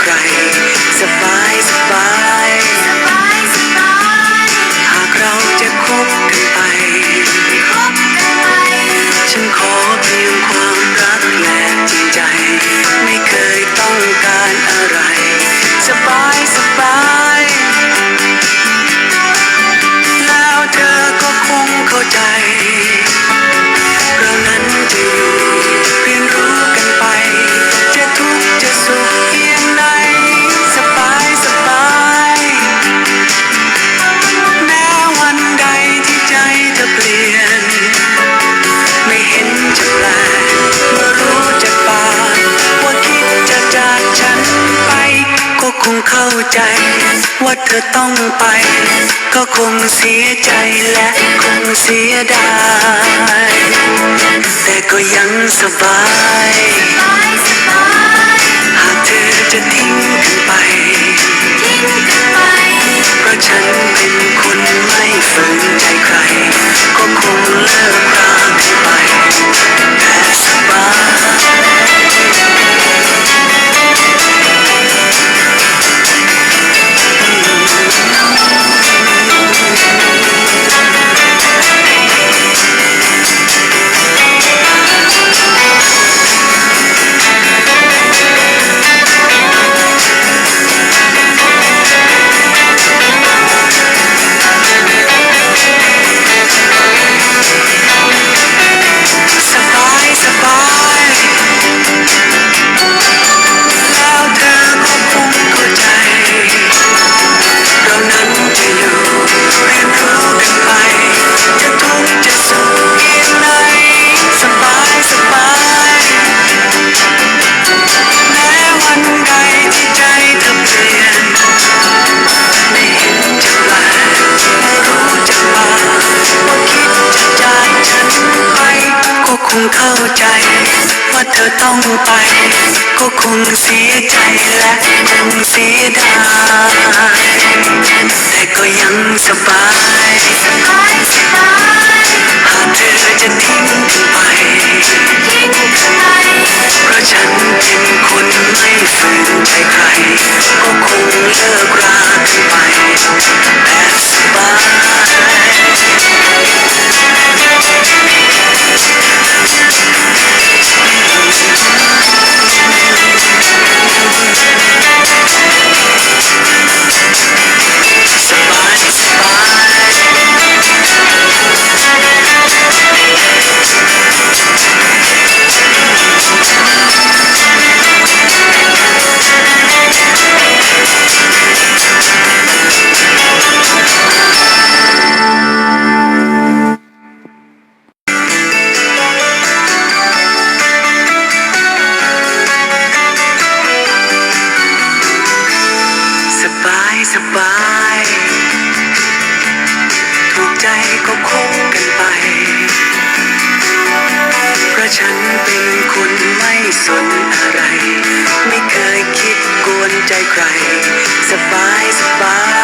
ใคร สบายสบายหากเราจะคบ ว่าเธอต้องไป ก็คงเสียใจและคงเสียดาย แต่ก็ยังสบาย หากเธอจะทิ้งกันไป เข้าใจ ว่าเธอต้องไป ก็คงเสียใจและคงเสียดายแต่ก็ยังสบายสบายสบาย สบาย ถูกใจก็คงกันไป เพราะฉันเป็นคนไม่สนอะไร ไม่เคยคิดกวนใจใคร สบายสบาย